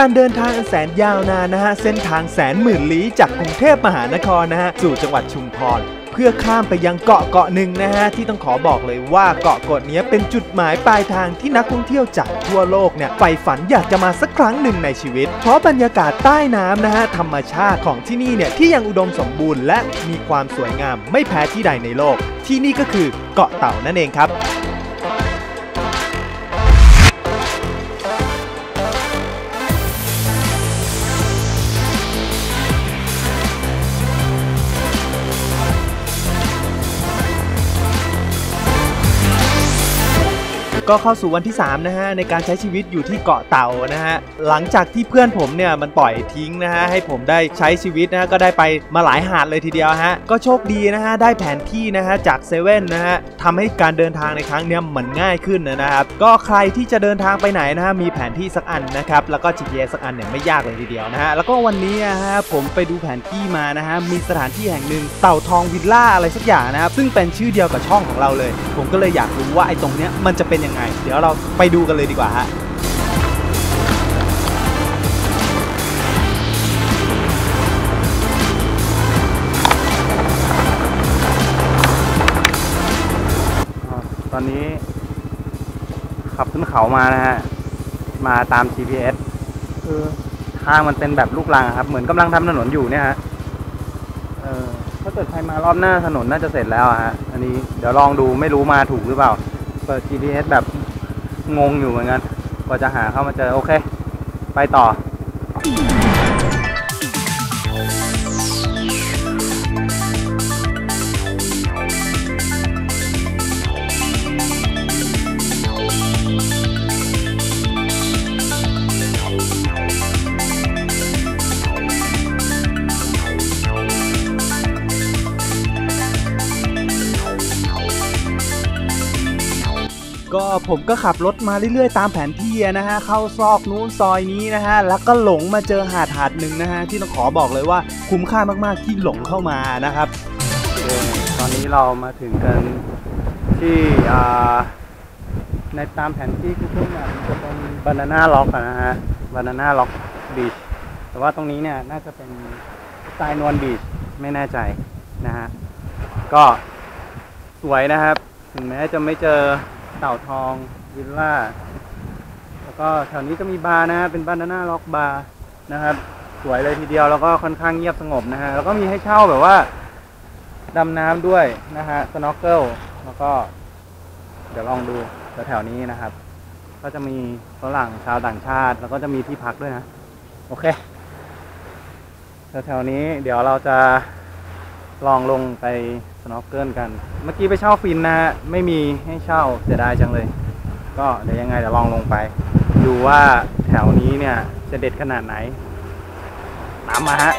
การเดินทางอันแสนยาวนานนะฮะ เส้นทางแสนหมื่นลี้จากกรุงเทพมหานครนะฮะ สู่จังหวัดชุมพรเพื่อข้ามไปยังเกาะเกาะหนึ่งนะฮะ ที่ต้องขอบอกเลยว่าเกาะเกาะนี้เป็นจุดหมายปลายทางที่นักท่องเที่ยวจากทั่วโลกเนี่ยใฝ่ฝันอยากจะมาสักครั้งหนึ่งในชีวิต เพราะบรรยากาศใต้น้ำนะฮะ ธรรมชาติของที่นี่เนี่ย ที่ยังอุดมสมบูรณ์และมีความสวยงามไม่แพ้ที่ใดในโลก ที่นี่ก็คือเกาะเต่านั่นเองครับ ก็เข้าสู่วันที่ 3 นะฮะ ในการใช้ชีวิตอยู่ที่เกาะเต่านะฮะ หลังจากที่เพื่อนผมเนี่ย มันปล่อยทิ้งนะฮะ ให้ผมได้ใช้ชีวิตนะฮะก็ได้ไปมาหลายหาดเลยทีเดียวฮะ ก็โชคดีนะฮะ ได้แผนที่นะฮะ จากเซเว่นนะฮะทำให้การเดินทางในครั้งเนี้ยมันง่ายขึ้นนะครับ ก็ใครที่จะเดินทางไปไหนนะฮะ มีแผนที่สักอันนะครับ แล้วก็ GPS สักอันเนี่ยไม่ยากเลยทีเดียวนะฮะ แล้วก็วันนี้นะฮะผมไปดูแผนที่มานะฮะ มีสถานที่แห่งหนึ่งเต่าทองวิลล่าอะไรสักอย่างนะครับ ซึ่งเป็นชื่อเดียวกับช่องของเราเลย ผมก็เลยอยากรู้ว่าไอ้ตรงเนี้ยมันจะเป็นยังไง เดี๋ยวเราไปดูกันเลยดีกว่าฮะตอนนี้ขับขึ้นเขามานะฮะ มาตาม GPS คือทางมันเป็นแบบลูกรังครับ เหมือนกำลังทำถนนอยู่เนี่ยฮะเออถ้าเกิดใครมารอบหน้าถนนน่าจะเสร็จแล้วอะฮะ อันนี้เดี๋ยวลองดูไม่รู้มาถูกหรือเปล่า เปิด GPS แบบงงอยู่เหมือนกัน กว่าจะหาเข้ามาเจอ โอเค ไปต่อ ก็ผมก็ขับรถมาเรื่อยๆ ตามแผนที่นะฮะเข้าซอกนู้นซอยนี้นะฮะแล้วก็หลงมาเจอหาดหาดหนึ่งนะฮะที่ต้องขอบอกเลยว่าคุ้มค่ามากๆที่หลงเข้ามานะครับโอเคตอนนี้เรามาถึงกันที่ในตามแผนที่ที่ขึ้นมาจะเป็นบานาน่าล็อกนะฮะบานาน่าล็อกบีชแต่ว่าตรงนี้เนี่ยน่าจะเป็นสไตล์นวลบีชไม่แน่ใจนะฮะก็สวยนะครับ ถึงแม้จะไม่เจอ เต่าทองวิลล่า แล้วก็แถวนี้จะมีบาร์นะฮะเป็นบานาน่าล็อกบาร์นะครับ สวยเลยทีเดียวแล้วก็ค่อนข้างเงียบสงบนะฮะแล้วก็มีให้เช่าแบบว่าดำน้ำด้วยนะฮะสโนว์เกิลแล้วก็เดี๋ยวลองดูแถวๆนี้นะครับ ก็จะมีฝรั่งชาวต่างชาติ แล้วก็จะมีที่พักด้วยนะ โอเคแถวๆนี้เดี๋ยวเราจะ ลองลงไปสโนว์เกิลกัน เมื่อกี้ไปเช่าฟินนะฮะไม่มีให้เช่าเสียดายจังเลย ก็เดี๋ยวยังไงเดี๋ยวลองลงไป ดูว่าแถวนี้เนี่ยจะเด็ดขนาดไหนตามมาฮะ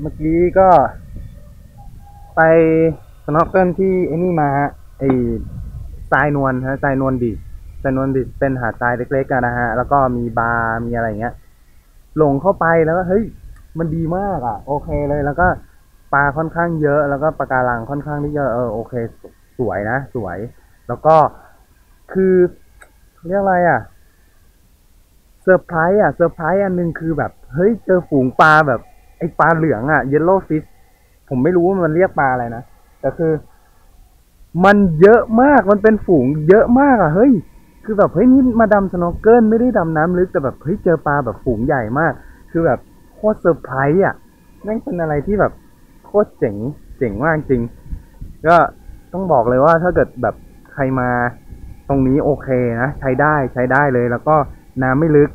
เมื่อกี้ก็ ไปสนว์เกิลที่ไอ้นี่มาฮะไอ้ทรายนวลฮะทรายนวลดิทรายนวลดิเป็นหาดทรายเล็กๆกันนะฮะ แล้วก็มีบาร์มีอะไรเงี้ยหลงเข้าไปแล้วก็เฮ้ยมันดีมากอะ โอเคเลยแล้วก็ปลาค่อนข้างเยอะแล้วก็ปลาการังค่อนข้างที่จะเออโอเค สวยนะ สวย แล้วก็คือเรียกอะไรอะเซอร์ไพรส์อะเซอร์ไพรส์อันหนึ่งคือแบบ เฮ้ยเจอฝูงปลาแบบ ไอปลาเหลืองอะเยลโล่ฟิชผมไม่รู้ว่ามันเรียกปลาอะไรนะแต่คือ มันเยอะมากมันเป็นฝูงเยอะมากอะเฮ้ย คือแบบเฮ้ยนี่มาดำสโนว์เกิลไม่ได้ดำน้ำลึกแต่แบบเฮ้ยเจอปลาแบบฝูงใหญ่มาก คือแบบโคตรเซอร์ไพรส์อะแม่งเป็นอะไรที่แบบโคตรเจ๋งเจ๋งมากจริง ก็ต้องบอกเลยว่าถ้าเกิดแบบใครมาตรงนี้โอเคนะใช้ได้ใช้ได้เลย แล้วก็น้ำไม่ลึก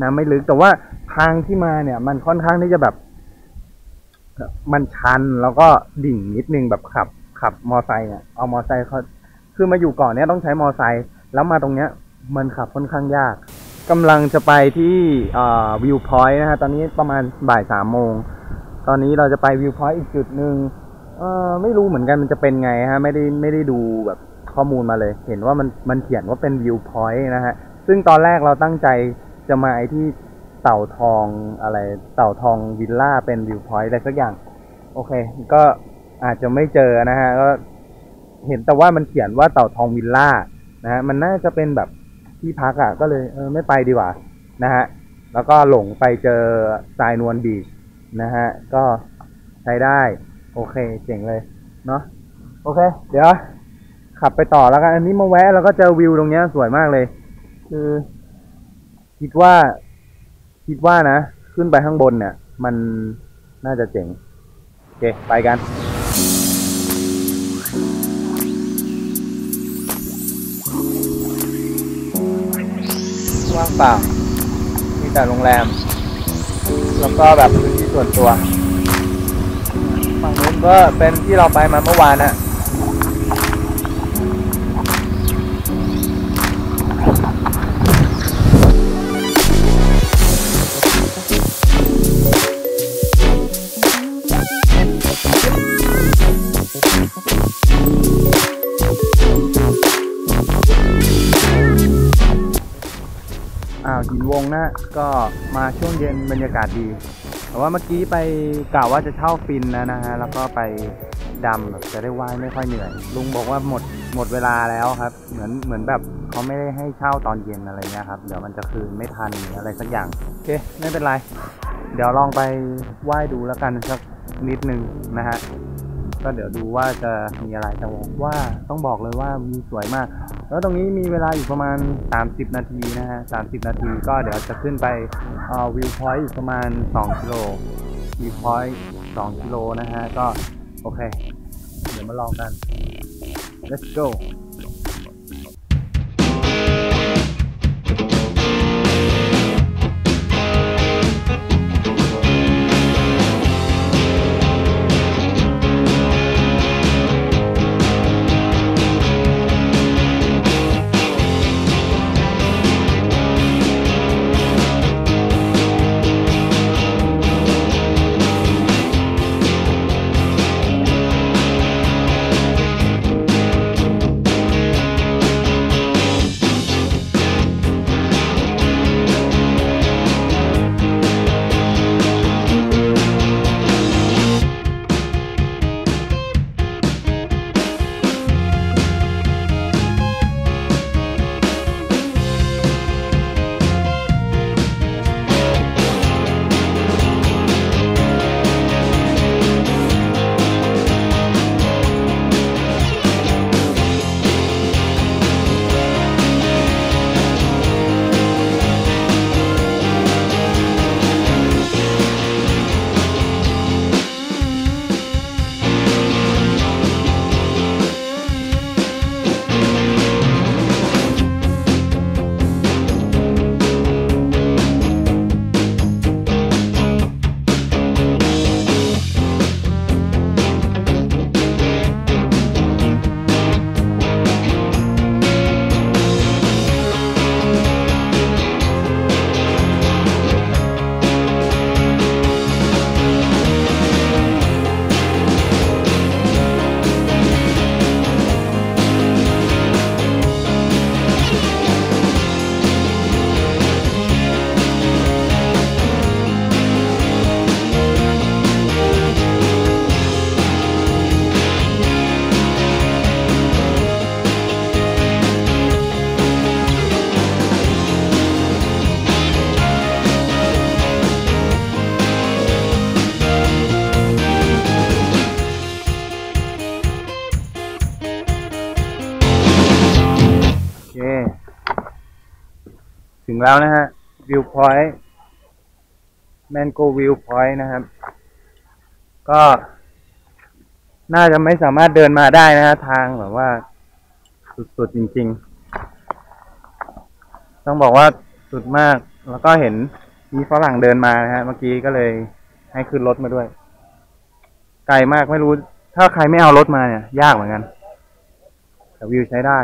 น้ำไม่ลึกแต่ว่าทางที่มาเนี่ย มันค่อนข้างที่จะแบบ มันชันแล้วก็ดิ่งนิดนึงแบบขับ ขับมอไซค์เนี่ยเอามอไซค์เขาคือมาอยู่เก่อนเนี้ยต้องใช้มอไซค์แล้วมาตรงเนี้ย มันขับค่อนข้างยากกำลังจะไปที่วิวพอยต์นะฮะตอนนี้ประมาณบ่ายสามโมงตอนนี้เราจะไปวิวพอยต์อีกจุดหนึ่งเออไม่รู้เหมือนกันมันจะเป็นไงฮะ ไม่ได้ไม่ได้ดูแบบข้อมูลมาเลย เห็นว่ามันมันเขียนว่าเป็นวิวพอยต์นะฮะ ซึ่งตอนแรกเราตั้งใจจะมาไอที่ เต่าทองอะไร เต่าทองวิลล่าเป็นวิวพอยต์อะไรสักอย่าง โอเค ก็อาจจะไม่เจอนะฮะก็เห็นแต่ว่ามันเขียนว่าเต่าทองวิลล่านะฮะมันน่าจะเป็นแบบที่พักอะ่ะ ก็เลยเออไม่ไปดีกว่านะฮะแล้วก็หลงไปเจอทรายนวลบีชนะฮะก็ใช้ได้ โอเคเจ๋งเลยเนาะโอเค เดี๋ยว ขับไปต่อแล้วกัน อันนี้มาแวะแล้วก็เจอวิวตรงเนี้ยสวยมากเลย คือ คิดว่า คิดว่านะ ขึ้นไปข้างบนเนี่ย มันน่าจะเจ๋ง โอเค ไปกันว่างเปล่า มีแต่โรงแรม แล้วก็แบบพื้นที่ส่วนตัว ฝั่งนู้นก็เป็นที่เราไปมาเมื่อวานอะ หินวงนะก็มาช่วงเย็นบรรยากาศดี แต่ว่าเมื่อกี้ไปกล่าวว่าจะเช่าฟินนะนะฮะแล้วก็ไปดำจะได้ว่ายไม่ค่อยเหนื่อย ลุงบอกว่าหมดหมดเวลาแล้วครับ เหมือนเหมือนแบบเขาไม่ได้ให้เช่าตอนเย็นอะไรเงี้ยครับ เดี๋ยวมันจะคืนไม่ทันออะไรสักอย่างโอเคไม่เป็นไร เดี๋ยวลองไปว่ายดูแล้วกันสักนิดนึงนะฮะก็เดี๋ยวดูว่าจะมีอะไรแต่ว่าต้องบอกเลยว่ามีสวยมาก แล้วตรงนี้มีเวลาอยู่ประมาณ 30 นาทีนะฮะ30 นาทีก็เดี๋ยวจะขึ้นไปวิวพอยต์อีกประมาณ 2 กิโลวิวพอยต์2กิโลนะฮะ ก็โอเค เดี๋ยวมาลองกัน let's go ถึงแล้วนะฮะวิวพอยต์แมนโกวิวพอยต์นะครับ ก็น่าจะไม่สามารถเดินมาได้นะฮะทางแบบว่า สุดๆจริง ๆ ต้องบอกว่าสุดมาก แล้วก็เห็นมีฝรั่งเดินมานะฮะเมื่อกี้ก็เลยให้ขึ้นรถมาด้วย ไกลมากไม่รู้ ถ้าใครไม่เอารถมาเนี่ย ยากเหมือนกัน แต่วิวใช้ได้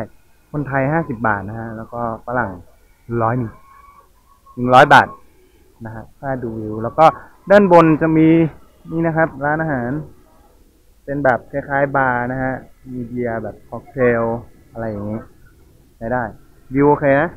คนไทยห้าสิบบาทนะฮะ แล้วก็ฝรั่ง ร้อยหนึ่งหนึ่งร้อยบาทนะฮะค่าดูวิว แล้วก็ด้านบนจะมีนี่นะครับ ร้านอาหาร เป็นแบบคล้ายๆบาร์นะฮะ มีเบียร์แบบค็อกเทลอะไรอย่างนี้ใช้ได้ วิวโอเคนะ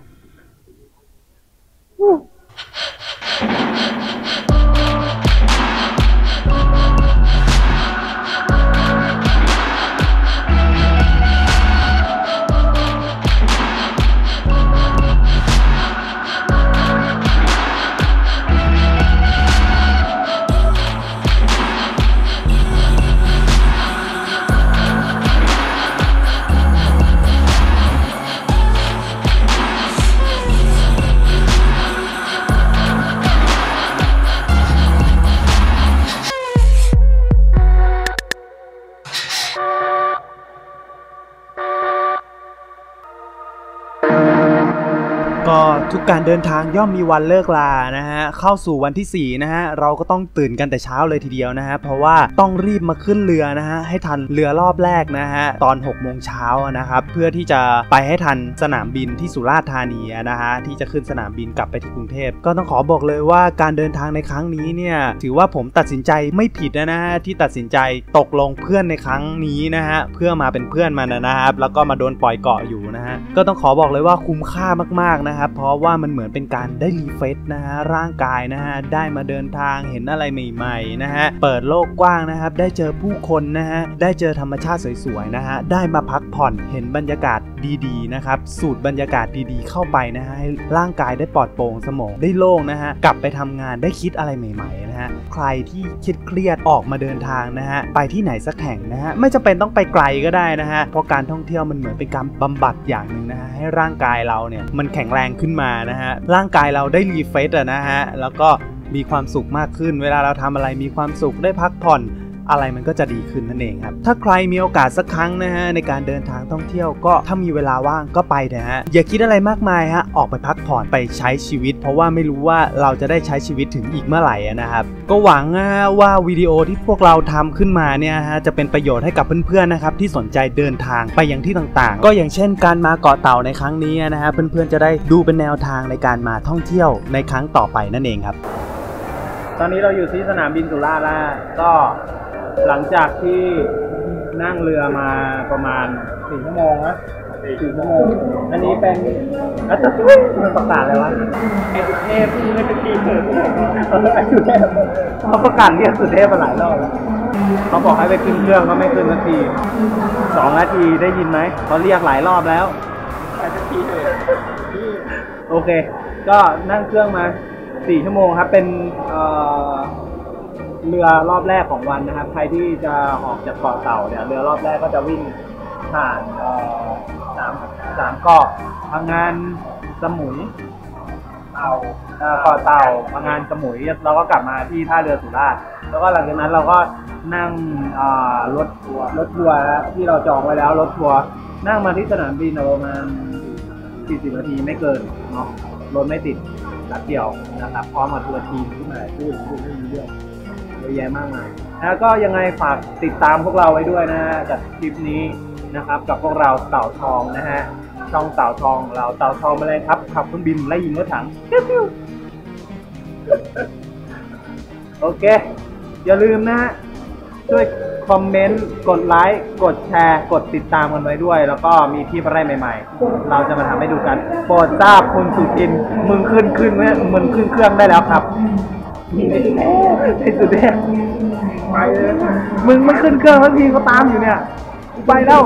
การเดินทางย่อมมีวันเลิกลานะฮะเข้าสู่วันที่4นะฮะเราก็ต้องตื่นกันแต่เช้าเลยทีเดียวนะฮะเพราะว่าต้องรีบมาขึ้นเรือนะฮะให้ทันเรือรอบแรกนะฮะตอน6โมงเช้านะครับเพื่อที่จะไปให้ทันสนามบินที่สุราษฎร์ธานีนะฮะที่จะขึ้นสนามบินกลับไปที่กรุงเทพก็ต้องขอบอกเลยว่าการเดินทางในครั้งนี้เนี่ยถือว่าผมตัดสินใจไม่ผิดนะฮะที่ตัดสินใจตกลงเพื่อนในครั้งนี้นะฮะเพื่อมาเป็นเพื่อนมันนะครับแล้วก็มาโดนปล่อยเกาะอยู่นะฮะก็ต้องขอบอกเลยว่าคุ้มค่ามากๆนะครับเพราะว่ามันเหมือนเป็นการได้รีเฟรชนะฮะร่างกายนะฮะได้มาเดินทางเห็นอะไรใหม่ๆนะฮะเปิดโลกกว้างนะครับ ได้เจอผู้คนนะฮะได้เจอธรรมชาติสวยๆนะฮะได้มาพักผ่อนเห็นบรรยากาศดีๆนะครับสูดบรรยากาศดีๆ เข้าไปนะฮะให้ร่างกายได้ปลอดโปร่งสมองได้โล่งนะฮะกลับไปทำงานได้คิดอะไรใหม่ๆ ฮะใครที่คิดเครียดๆออกมาเดินทางนะฮะไปที่ไหนสักแห่งนะฮะไม่จำเป็นต้องไปไกลก็ได้นะฮะเพราะการท่องเที่ยวมันเหมือนเป็นการบำบัดอย่างหนึ่งนะฮะให้ร่างกายเราเนี่ยมันแข็งแรงขึ้นมานะฮะร่างกายเราได้รีเฟรชอะนะฮะแล้วก็มีความสุขมากขึ้น เวลาเราทำอะไรมีความสุขได้พักผ่อน อะไรมันก็จะดีขึ้นนั่นเองครับ ถ้าใครมีโอกาสสักครั้งนะฮะในการเดินทางท่องเที่ยวก็ถ้ามีเวลาว่างก็ไปเถอะฮะอย่าคิดอะไรมากมายฮะออกไปพักผ่อนไปใช้ชีวิต เพราะว่าไม่รู้ว่าเราจะได้ใช้ชีวิตถึงอีกเมื่อไหร่นะครับก็หวังนะฮะว่าวิดีโอที่พวกเราทำขึ้นมาเนี่ยฮะจะเป็นประโยชน์ให้กับเพื่อนๆนะครับที่สนใจเดินทางไปยังที่ต่างๆ ก็อย่างเช่น การมาเกาะเต่าในครั้งนี้นะฮะเพื่อนๆจะได้ดูเป็นแนวทางในการมาท่องเที่ยวในครั้งต่อไปนั่นเองครับ ตอนนี้เราอยู่ที่สนามบินสุราษฎร์แล้วก็ หลังจากที่นั่งเรือมาประมาณสี่ชั่วโมงนะสี่ชั่วโมง อันนี้เป็นอัตตะมันประกาศอะไรวะไอสุเทพที่ไม่เป็นทีเกิดไอสุเทพเขาประกาศเรียกสุเทพมาหลายรอบแล้วเขาบอกให้ไปขึ้นเครื่องก็ไม่ขึ้นนาทีสองนาทีได้ยินไหมเขาเรียกหลายรอบแล้วโอเค ก็นั่งเครื่องมาสี่ชั่วโมงครับ เป็นเอ่อ เรือรอบแรกของวันนะครับ ใครที่จะออกจากเกาะเต่าเนี่ย เรือรอบแรกก็จะวิ่งผ่านสามสามเกาะพังงานสมุยเต่าเกาะเต่าพังงานสมุยแล้วก็กลับมาที่ท่าเรือสุราษฎร์แล้วก็หลังจากนั้นเราก็นั่งรถทัวร์รถทัวร์นที่เราจองไว้แล้วรถทัวร์นั่งมาที่สนามบินประมาณ 40 นาทีไม่เกินเนาะรถไม่ติดนัดเดียวนะครับพร้อมกับทัวร์ทีมขึ้นมาพูดพูดเรื่อง เยอะแยะมากมายแล้วก็ยังไงฝากติดตามพวกเราไว้ด้วยนะฮะกับคลิปนี้นะครับ กับพวกเราเต่าทองนะฮะช่องเต่าทองของเราเต่าทองมาเลยครับขับเครื่องบินไล่ยิงรถถังปิ้วโอเค อย่าลืมนะฮะช่วยคอมเมนต์กดไลค์กดแชร์ กดติดตามกันไว้ด้วย แล้วก็มีคลิปอะไรใหม่ๆ เราจะมาทำให้ดูกันโปรดทราบคุณสุทินมึงขึ้นขึ้นไหมมึงขึ้นเครื่องได้แล้วครับ ไอ้สุดเด็ไปเลยมึงไม่ขึ้นเครื่องทันทีก็ตามอยู่เนี่ย ไปแล้ว